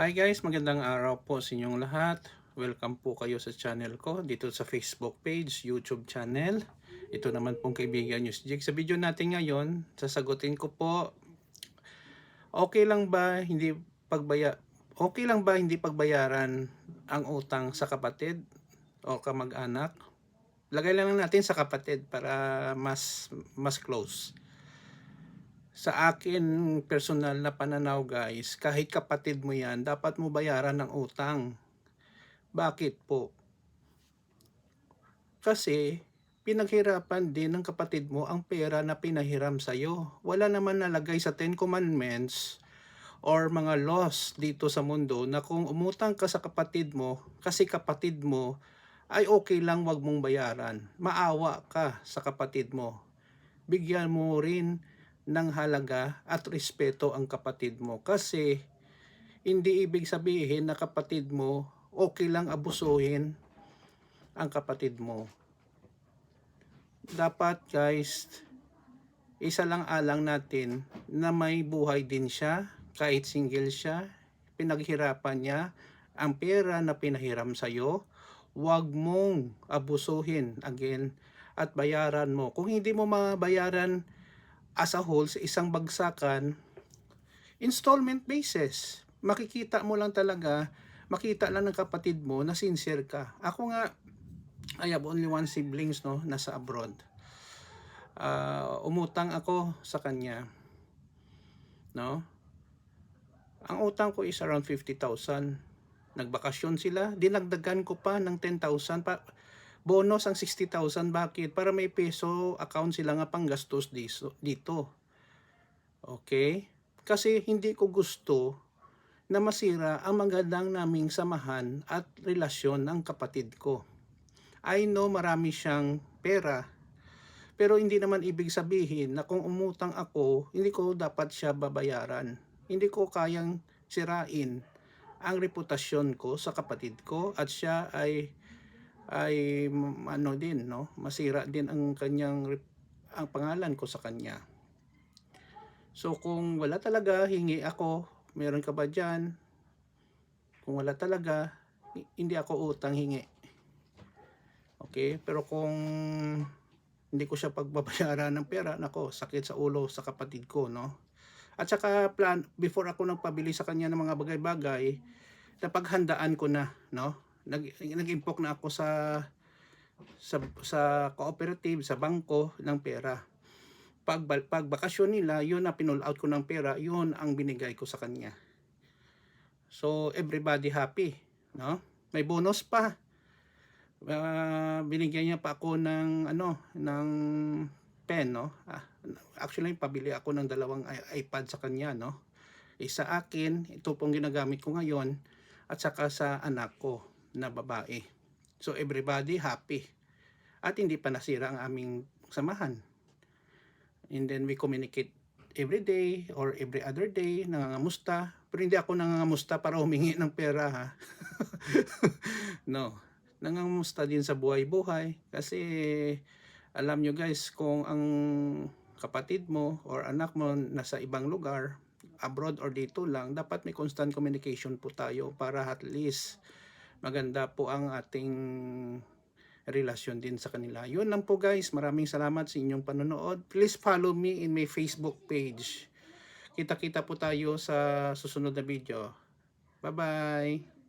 Hi guys, magandang araw po sa inyong lahat. Welcome po kayo sa channel ko dito sa Facebook page, YouTube channel. Ito naman pong kaibigan nyo si. Sa video natin ngayon, sasagutin ko po, okay lang ba hindi pagbaya okay lang ba hindi pagbayaran ang utang sa kapatid o kamag-anak? Lagay lang natin sa kapatid para mas mas close sa akin personal na pananaw guys, kahit kapatid mo yan, dapat mo bayaran ng utang. Bakit po? Kasi pinaghirapan din ng kapatid mo ang pera na pinahiram sa'yo. Wala naman nalagay sa Ten Commandments or mga laws dito sa mundo na kung umutang ka sa kapatid mo, kasi kapatid mo, ay okay lang wag mong bayaran. Maawa ka sa kapatid mo. Bigyan mo rin ng halaga at respeto ang kapatid mo kasi hindi ibig sabihin na kapatid mo okay lang abusuhin ang kapatid mo. Dapat guys, isa lang alang natin na may buhay din siya kahit single siya, pinaghirapan niya ang pera na pinahiram sa'yo, huwag mong abusuhin again at bayaran mo. Kung hindi mo mabayaran as a whole sa isang bagsakan, installment basis. Makikita mo lang talaga, makita lang ng kapatid mo na sincere ka. Ako nga, I have only one siblings no, nasa abroad. Uh, umutang ako sa kanya. No? Ang utang ko is around 50,000. Nagbakasyon sila, dinagdagan ko pa ng 10,000 pa bonus ang 60,000 bakit? Para may peso account sila nga panggastos dito. Okay? Kasi hindi ko gusto na masira ang magandang naming samahan at relasyon ng kapatid ko. I know marami siyang pera pero hindi naman ibig sabihin na kung umutang ako hindi ko dapat siya babayaran. Hindi ko kayang sirain ang reputasyon ko sa kapatid ko at siya ay ay ano din no? Masira din ang kanyang ang pangalan ko sa kanya. So kung wala talaga hingi ako. Meron ka ba diyan kung wala talaga hindi ako utang hingi. Okay? Pero kung hindi ko siya pagbabayaran ng pera nako sakit sa ulo sa kapatid ko no? At saka plan before ako nagpabili sa kanya ng mga bagay-bagay napaghandaan ko na no nag nag-impok na ako sa sa sa cooperative, sa bangko ng pera. Pag, pag bakasyon nila, yun na pinull out ko ng pera, yun ang binigay ko sa kanya. So everybody happy, no? May bonus pa. Uh, binigyan niya pa ako ng ano, ng pen, no? Ah, actually pabili ako ng dalawang iPad sa kanya, no? Isa akin, ito pong ginagamit ko ngayon, at saka sa anak ko na babae. So everybody happy. At hindi pa nasira ang aming samahan. And then we communicate every day or every other day, nangangamusta. Pero hindi ako nangangamusta para humingi ng pera ha. no. Nangangamusta din sa buhay-buhay. Kasi alam nyo guys, kung ang kapatid mo or anak mo nasa ibang lugar, abroad or dito lang, dapat may constant communication po tayo para at least maganda po ang ating relasyon din sa kanila. Yun lang po guys. Maraming salamat sa inyong panonood. Please follow me in my Facebook page. Kita-kita po tayo sa susunod na video. Bye-bye!